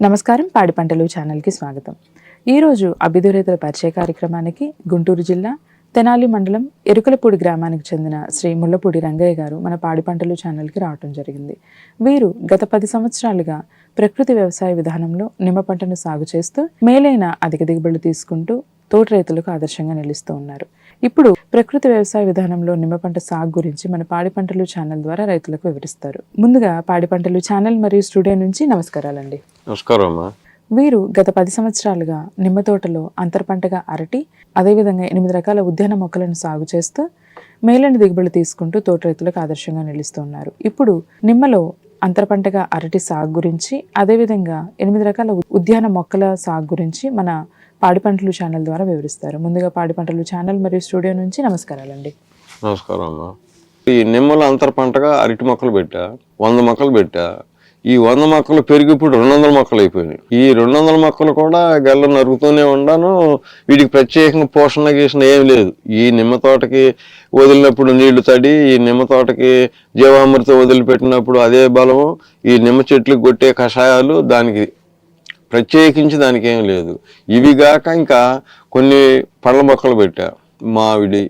నమస్కారం. పాడి పంటలు ఛానల్కి స్వాగతం. ఈరోజు అభ్యుదరేతల పరిచయ కార్యక్రమానికి గుంటూరు జిల్లా తెనాలి మండలం ఎరుకలపూడి గ్రామానికి చెందిన శ్రీ ముళ్ళపూడి రంగయ్య గారు మన పాడి పంటలు ఛానల్కి రావటం జరిగింది. వీరు గత పది సంవత్సరాలుగా ప్రకృతి వ్యవసాయ విధానంలో నిమ్మ పంటను సాగు చేస్తూ మేలైన అధిక దిగుబడులు తీసుకుంటూ తోటి రైతులకు ఆదర్శంగా నిలుస్తూ ఉన్నారు. ఇప్పుడు ప్రకృతి వ్యవసాయ విధానంలో నిమ్మ పంట సాగు గురించి మన పాడి పంటలు ఛానల్ ద్వారా రైతులకు వివరిస్తారు. ముందుగా పాడి పంటలు ఛానల్ మరియు స్టూడియో నుంచి నమస్కారాలండి. నమస్కారం వీరు గత పది సంవత్సరాలుగా నిమ్మ తోటలో అంతర పంటగా అరటి అదేవిధంగా ఎనిమిది రకాల ఉద్యాన మొక్కలను సాగు చేస్తూ మేలైన దిగుబడులు తీసుకుంటూ తోట రైతులకు ఆదర్శంగా నిలుస్తున్నారు ఇప్పుడు నిమ్మలో అంతర పంటగా అరటి సాగు గురించి అదేవిధంగా ఎనిమిది రకాల ఉద్యాన మొక్కల సాగు గురించి మన పాడి పంటలు ఛానల్ ద్వారా వివరిస్తారు. ముందుగా పాడి పంటలు ఛానల్ మరియు స్టూడియో నుంచి నమస్కారాలండి. నమస్కారం అమ్మా. ఈ నిమ్మల అంతర పంటగా అరటి మొక్కలు పెట్టా వంద మొక్కలు పెట్టా. ఈ వంద మొక్కలు పెరిగి ఇప్పుడు రెండు వందల మొక్కలు అయిపోయినాయి. ఈ రెండు వందల మొక్కలు కూడా గల్ల నరుగుతూనే ఉన్నాను వీటికి ప్రత్యేకంగా పోషణ గీషణ ఏం లేదు. ఈ నిమ్మ తోటకి వదిలినప్పుడు నీళ్ళు తడి ఈ నిమ్మ తోటకి జీవామృతం వదిలిపెట్టినప్పుడు అదే బలము. ఈ నిమ్మ చెట్లు కొట్టే కషాయాలు దానికి ప్రత్యేకించి దానికి ఏం లేదు. ఇవి గాక ఇంకా కొన్ని పళ్ళ మొక్కలు పెట్టా. మామిడి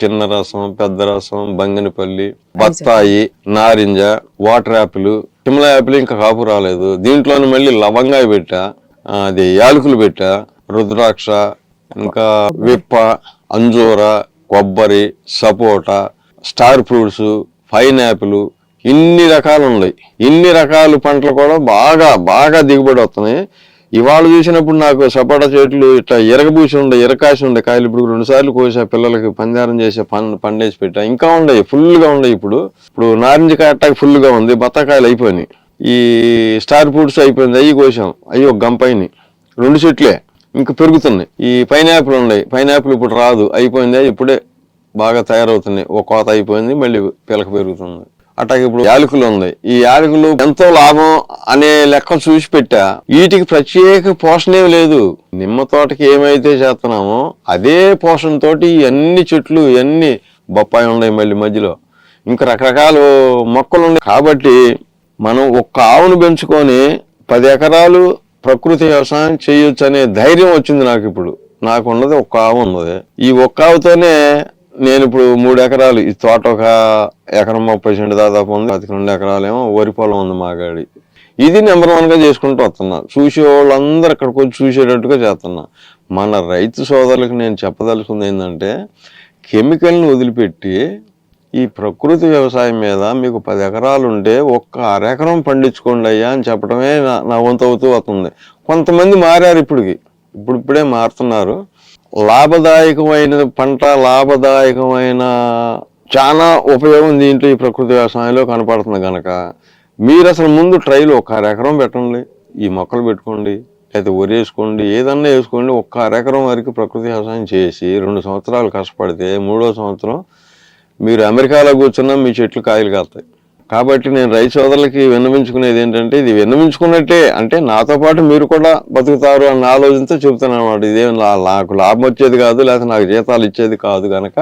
చిన్న రసం పెద్ద రసం బంగినపల్లి బత్తాయి నారింజ వాటర్ యాపిల్ సిమ్లా యాపిల్ ఇంకా కాపు రాలేదు. దీంట్లోనే మళ్ళీ లవంగాయ పెట్టా. అది యాలకులు పెట్టా. రుద్రాక్ష ఇంకా విప్ప అంజూర కొబ్బరి సపోటా స్టార్ ఫ్రూట్స్ పైన్ యాపిల్ ఇన్ని రకాలు ఉన్నాయి. ఇన్ని రకాల పంటలు కూడా బాగా బాగా దిగుబడి వస్తున్నాయి. ఇవాళ చూసినప్పుడు నాకు సపోటా చెట్లు ఇట్లా ఎరగబూసి ఉండే ఎరకాసి ఉండే కాయలు ఇప్పుడు రెండు సార్లు కోసా పిల్లలకి పందారం చేసే పం పండేసి పెట్టా. ఇంకా ఉన్నాయి ఫుల్గా గా ఇప్పుడు. ఇప్పుడు నారింజ కాయ అట్టాకి ఫుల్గా ఉంది బత్తాకాయలు అయిపోయినాయి. ఈ స్టార్ ఫ్రూట్స్ అయిపోయింది అవి కోసాం. అవి ఒక గంపైని రెండు చెట్లే ఇంకా పెరుగుతున్నాయి. ఈ పైనాపిల్ ఉన్నాయి పైనాపిల్ ఇప్పుడు రాదు. అయిపోయింది ఇప్పుడే బాగా తయారవుతున్నాయి. ఒక కోత అయిపోయింది మళ్ళీ పిలక పెరుగుతుంది. అట్లాగే ఇప్పుడు యాలకులు ఉన్నాయి ఈ యాలకులు ఎంతో లాభం అనే లెక్క చూసి పెట్టా. వీటికి ప్రత్యేక పోషణ ఏమి లేదు. నిమ్మ తోటకి ఏమైతే చేస్తున్నామో అదే పోషణ తోటి అన్ని చెట్లు ఇవన్నీ బొప్పాయి ఉన్నాయి మళ్ళీ మధ్యలో. ఇంకా రకరకాల మొక్కలు ఉన్నాయి. కాబట్టి మనం ఒక్క ఆవును పెంచుకొని పది ఎకరాలు ప్రకృతి వ్యవసాయం చేయొచ్చు అనే ధైర్యం వచ్చింది నాకు ఇప్పుడు. నాకు ఉన్నది ఒక్క ఆవు ఉన్నది. ఈ ఒక్క ఆవుతోనే నేను ఇప్పుడు మూడు ఎకరాలు ఈ తోట ఒక ఎకరం ముప్పై సెంటు దాదాపు ఉంది అది రెండు ఎకరాలేమో వరి పొలం ఉంది మాగాడి ఇది నెంబర్ వన్గా చేసుకుంటూ వస్తున్నా చూసే వాళ్ళందరూ ఇక్కడికి వచ్చి చూసేటట్టుగా చేస్తున్నా. మన రైతు సోదరులకు నేను చెప్పదలుచుకుంది ఏంటంటే కెమికల్ని వదిలిపెట్టి ఈ ప్రకృతి వ్యవసాయం మీద మీకు పది ఎకరాలు ఉంటే ఒక్క అరెకరం పండించుకోండి అయ్యా అని చెప్పడమే నా నా వంతు అవుతూ వస్తుంది. కొంతమంది మారారు ఇప్పటికి. ఇప్పుడిప్పుడే మారుతున్నారు. లాభదాయకమైన పంట లాభదాయకమైన చాలా ఉపయోగం దీంట్లో ఈ ప్రకృతి వ్యవసాయంలో కనపడుతుంది కనుక మీరు అసలు ముందు ట్రైలు ఒక అరెకరం పెట్టండి. ఈ మొక్కలు పెట్టుకోండి. లేదా వరి వేసుకోండి. ఏదన్నా వేసుకోండి. ఒక్క అరెకరం వరకు ప్రకృతి వ్యవసాయం చేసి రెండు సంవత్సరాలు కష్టపడితే మూడో సంవత్సరం మీరు అమెరికాలో కూర్చున్నా మీ చెట్లు కాయలు కాస్తాయి. కాబట్టి నేను రైతు సోదరులకి విన్నవించుకునేది ఏంటంటే ఇది విన్నవించుకున్నట్టే. అంటే నాతో పాటు మీరు కూడా బతుకుతారు అన్న ఆలోచనతో చెబుతాను అనమాట ఇదేం నాకు లాభం వచ్చేది కాదు లేకపోతే నాకు జీతాలు ఇచ్చేది కాదు కనుక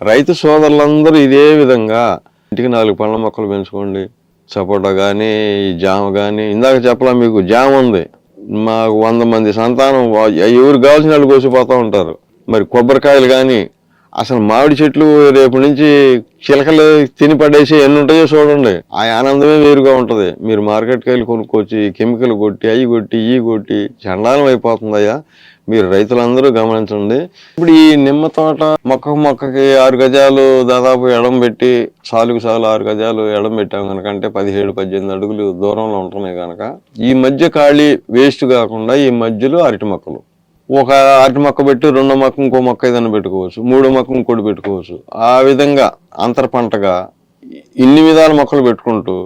రైతు సోదరులందరూ ఇదే విధంగా ఇంటికి నాలుగు పండ్ల మొక్కలు పెంచుకోండి. సపోటా కానీ ఈ జామ కానీ ఇందాక చెప్పలా మీకు జామ ఉంది. మాకు వంద మంది సంతానం ఎవరు కావాల్సిన వాళ్ళు కోసిపోతూ ఉంటారు. మరి కొబ్బరికాయలు కానీ అసలు మామిడి చెట్లు రేపు నుంచి చిలకలు తిని పడేసి ఎన్ని ఉంటాయో చూడండి. ఆ ఆనందమే వేరుగా ఉంటుంది. మీరు మార్కెట్కి వెళ్ళి కొనుక్కొచ్చి కెమికల్ కొట్టి అవి కొట్టి ఈ కొట్టి చండాలం అయిపోతుందయ్యా. మీరు రైతులందరూ గమనించండి. ఇప్పుడు ఈ నిమ్మ తోట మొక్క మొక్కకి ఆరు గజాలు దాదాపు ఎడం పెట్టి సాలుకు సాలు ఆరు గజాలు ఎడం పెట్టాం కనుక అంటే పదిహేడు పద్దెనిమిది అడుగులు దూరంలో ఉంటున్నాయి కనుక. ఈ మధ్య ఖాళీ వేస్ట్ కాకుండా ఈ మధ్యలో అరటి మొక్కలు. ఒక అరటి మొక్క పెట్టి రెండో మొక్క ఇంకో మొక్క ఏదైనా పెట్టుకోవచ్చు మూడో మొక్క ఇంకోటి పెట్టుకోవచ్చు. ఆ విధంగా అంతర పంటగా ఇన్ని విధాల మొక్కలు పెట్టుకుంటూ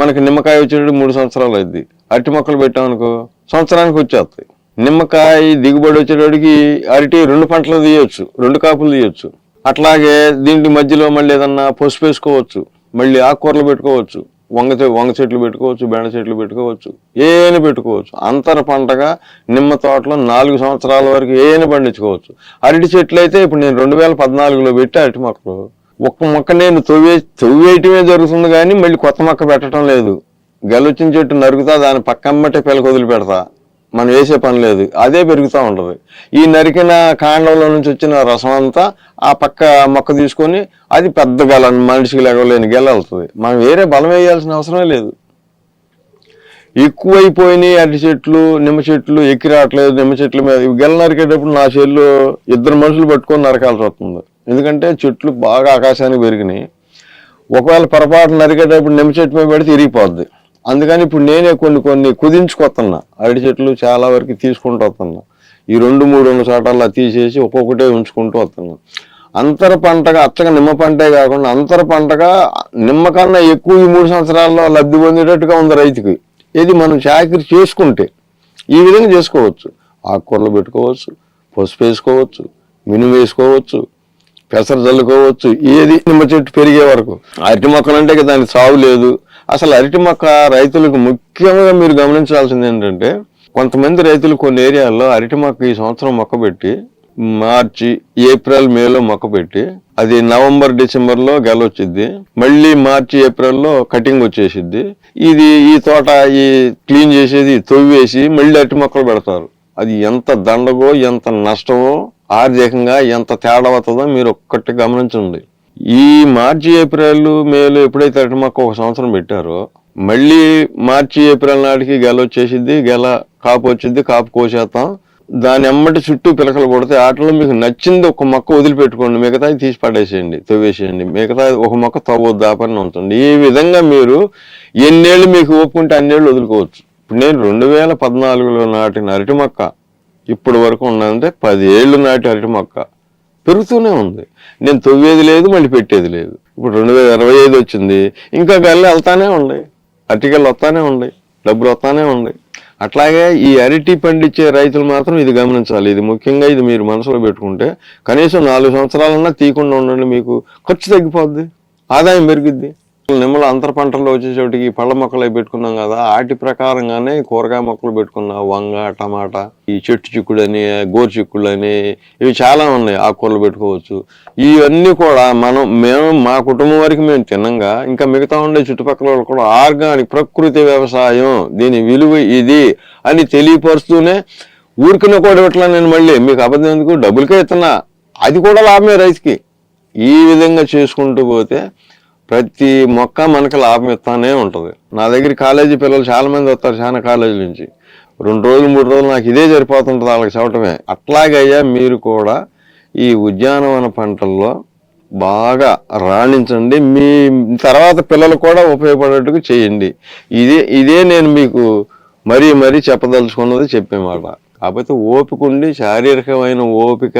మనకి నిమ్మకాయ వచ్చేటప్పుడు మూడు సంవత్సరాలు అయింది అరటి మొక్కలు పెట్టామనుకో సంవత్సరానికి వచ్చేస్తాయి. నిమ్మకాయ దిగుబడి వచ్చేటప్పటికి అరటి రెండు పంటలు తీయొచ్చు రెండు కాపులు తీయొచ్చు. అట్లాగే దీంటి మధ్యలో మళ్ళీ ఏదన్నా పసుపు వేసుకోవచ్చు మళ్ళీ ఆకుకూరలు పెట్టుకోవచ్చు. వంగ చె- వంగ చెట్లు పెట్టుకోవచ్చు బెండ చెట్లు పెట్టుకోవచ్చు ఏని పెట్టుకోవచ్చు. అంతర పంటగా నిమ్మ తోటలో నాలుగు సంవత్సరాల వరకు ఏని పండించుకోవచ్చు. అరటి చెట్లు అయితే ఇప్పుడు నేను రెండు వేల పద్నాలుగులో పెట్టి అరటి మొక్కలు. ఒక్క మొక్క నేను తొవ్వే తొవ్వేయటమే జరుగుతుంది కానీ మళ్ళీ కొత్త మొక్క పెట్టడం లేదు. గెలొచ్చిన చెట్టు నరుకుతా దాని పక్కమ్మటే పిల్లకొదిలి పెడతా మనం వేసే పని లేదు. అదే పెరుగుతూ ఉంటుంది. ఈ నరికిన కాండంలో నుంచి వచ్చిన రసం అంతా ఆ పక్క మొక్క తీసుకొని అది పెద్ద గల మనిషికి లేకలేని గెలవుతుంది మనం వేరే బలం వేయాల్సిన అవసరమే లేదు. ఎక్కువైపోయినాయి అరటి చెట్లు నిమ్మ చెట్లు ఎక్కి రావట్లేదు. నిమ్మ చెట్ల మీద గెల నరికేటప్పుడు నా చెల్లు ఇద్దరు మనుషులు పట్టుకొని నరకాల్సి వస్తుంది. ఎందుకంటే చెట్లు బాగా ఆకాశానికి పెరిగినాయి. ఒకవేళ పొరపాటు నరికేటప్పుడు నిమ్మ చెట్టు మీద పెడితే ఇరిగిపోద్ది. అందుకని ఇప్పుడు నేనే కొన్ని కొన్ని కుదించుకొస్తున్నా అరటి చెట్లు చాలా వరకు తీసుకుంటూ వస్తున్నా ఈ రెండు మూడు రెండు చోటల్లా తీసేసి ఒక్కొక్కటే ఉంచుకుంటూ వస్తున్నా అంతర పంటగా అచ్చగా నిమ్మ పంటే కాకుండా అంతర పంటగా నిమ్మ కన్నా ఎక్కువ ఈ మూడు సంవత్సరాల్లో లబ్ధి పొందేటట్టుగా ఉంది రైతుకి. ఇది మనం చాకరీ చేసుకుంటే ఈ విధంగా చేసుకోవచ్చు. ఆకుకూరలు పెట్టుకోవచ్చు పసుపు వేసుకోవచ్చు మినుము వేసుకోవచ్చు పెసర చల్లుకోవచ్చు ఏది నిమ్మ చెట్టు పెరిగే వరకు. అరటి మొక్కలు అంటే దానికి సాగు లేదు. అసలు అరటి మొక్క రైతులకు ముఖ్యంగా మీరు గమనించాల్సింది ఏంటంటే కొంతమంది రైతులు కొన్ని ఏరియాల్లో అరటి మొక్క ఈ సంవత్సరం మొక్క పెట్టి మార్చి ఏప్రిల్ మేలో మొక్క పెట్టి అది నవంబర్ డిసెంబర్లో గెలొచ్చిద్ది మళ్ళీ మార్చి ఏప్రిల్లో కటింగ్ వచ్చేసిద్ది. ఇది ఈ తోట ఈ క్లీన్ చేసేది తొవ్వేసి మళ్ళీ అరటి మొక్కలు పెడతారు. అది ఎంత దండగో ఎంత నష్టమో ఆర్థికంగా ఎంత తేడా అవుతుందో మీరు ఒక్కటి గమనించండి. ఈ మార్చి ఏప్రిల్ మేలో ఎప్పుడైతే అరటి మొక్క ఒక సంవత్సరం పెట్టారో మళ్ళీ మార్చి ఏప్రిల్ నాటికి గెల వచ్చేసిద్ది గెల కాపు వచ్చింది కాపు కోసేస్తాం. దాని అమ్మటి చుట్టూ పిలకలు కొడితే ఆటలో మీకు నచ్చింది ఒక మొక్క వదిలిపెట్టుకోండి మిగతా తీసి పడేసేయండి తవ్వేసేయండి మిగతా ఒక మొక్క తవ్వద్దు ఆ పని ఉంచండి ఈ విధంగా మీరు ఎన్నేళ్ళు మీకు ఒప్పుకుంటే అన్నేళ్ళు వదులుకోవచ్చు. ఇప్పుడు నేను రెండు వేల పద్నాలుగులో నాటిన అరటి మొక్క ఇప్పటి వరకు ఉన్నదంటే పది ఏళ్ళు నాటి అరటి మొక్క. పెరుగుతూనే ఉంది. నేను తవ్వేది లేదు మళ్ళీ పెట్టేది లేదు. ఇప్పుడు రెండు వేల ఇరవై ఐదు వచ్చింది. ఇంకా గల్లి వెళ్తానే ఉన్నాయి అరటికలు వస్తానే ఉన్నాయి డబ్బులు వస్తానే ఉన్నాయి అట్లాగే ఈ అరటి పండించే రైతులు మాత్రం ఇది గమనించాలి. ఇది ముఖ్యంగా ఇది మీరు మనసులో పెట్టుకుంటే కనీసం నాలుగు సంవత్సరాలన్నా తీయకుండా ఉండండి మీకు. ఖర్చు తగ్గిపోద్ది. ఆదాయం పెరిగిద్ది. నిమ్మల అంతర పంటల్లో వచ్చేసరికి పళ్ళ మొక్కలు అవి పెట్టుకున్నాం కదా వాటి ప్రకారంగానే కూరగాయ మొక్కలు పెట్టుకున్నా వంగ టమాటా ఈ చెట్టు చిక్కుడు అని గోరు చిక్కుడు అని ఇవి చాలా ఉన్నాయి ఆకుకూరలు పెట్టుకోవచ్చు. ఇవన్నీ కూడా మనం మేము మా కుటుంబం వరకు మేము తినంగా ఇంకా మిగతా ఉండే చుట్టుపక్కల వాళ్ళు కూడా ఆర్గానిక్ ప్రకృతి వ్యవసాయం దీని విలువ ఇది అని తెలియపరుస్తూనే ఊరికిన కూడా ఇట్లా నేను మళ్ళీ మీకు అబద్ధం ఎందుకు? డబ్బులకే ఇస్తున్నా అది కూడా లాభమే రైతుకి ఈ విధంగా చేసుకుంటూ పోతే ప్రతి మొక్క మనకి లాభం ఇస్తానే ఉంటుంది. నా దగ్గర కాలేజీ పిల్లలు చాలా మంది వస్తారు చాలా కాలేజీ నుంచి. రెండు రోజులు మూడు రోజులు నాకు ఇదే సరిపోతుంటుంది వాళ్ళకి చెప్పటమే అట్లాగయ్యా మీరు కూడా ఈ ఉద్యానవన పంటల్లో బాగా రాణించండి. మీ తర్వాత పిల్లలు కూడా ఉపయోగపడేట్టుగా చేయండి. ఇదే ఇదే నేను మీకు మరీ మరీ చెప్పదలుచుకున్నది చెప్పేమాట కాకపోతే ఓపిక ఉండి శారీరకమైన ఓపిక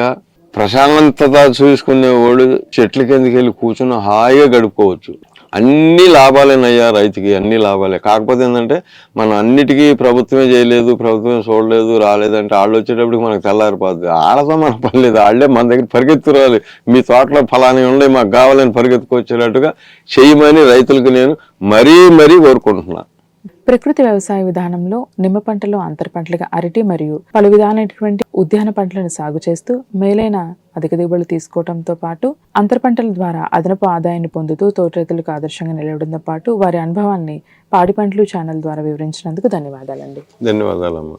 ప్రశాంతత చూసుకునేవాడు చెట్ల కిందకి వెళ్ళి కూర్చుని హాయిగా గడుపుకోవచ్చు. అన్ని లాభాలేనయ్యా రైతుకి అన్ని లాభాలే. కాకపోతే ఏంటంటే మనం అన్నిటికీ ప్రభుత్వమే చేయలేదు ప్రభుత్వమే చూడలేదు రాలేదంటే వాళ్ళు వచ్చేటప్పటికి మనకు తెల్లారిపోద్ది. వాళ్ళతో మన పని లేదు వాళ్ళే మన దగ్గర పరిగెత్తురాలి. మీ తోటలో ఫలాని ఉండే మాకు కావాలని పరిగెత్తుకొచ్చేటట్టుగా చేయమని రైతులకు నేను మరీ మరీ కోరుకుంటున్నాను ప్రకృతి వ్యవసాయ విధానంలో నిమ్మ పంటలో అంతర పంటలుగా అరటి మరియు పలు విధాలైనటువంటి ఉద్యాన పంటలను సాగు చేస్తూ మేలైన అధిక దిగుబడులు తీసుకోవడంతో పాటు అంతర పంటల ద్వారా అదనపు ఆదాయాన్ని పొందుతూ తోట రైతులకు ఆదర్శంగా నిలవడంతో పాటు వారి అనుభవాన్ని పాడి పంటలు ఛానల్ ద్వారా వివరించినందుకు ధన్యవాదాలండి. ధన్యవాదాలమ్మా.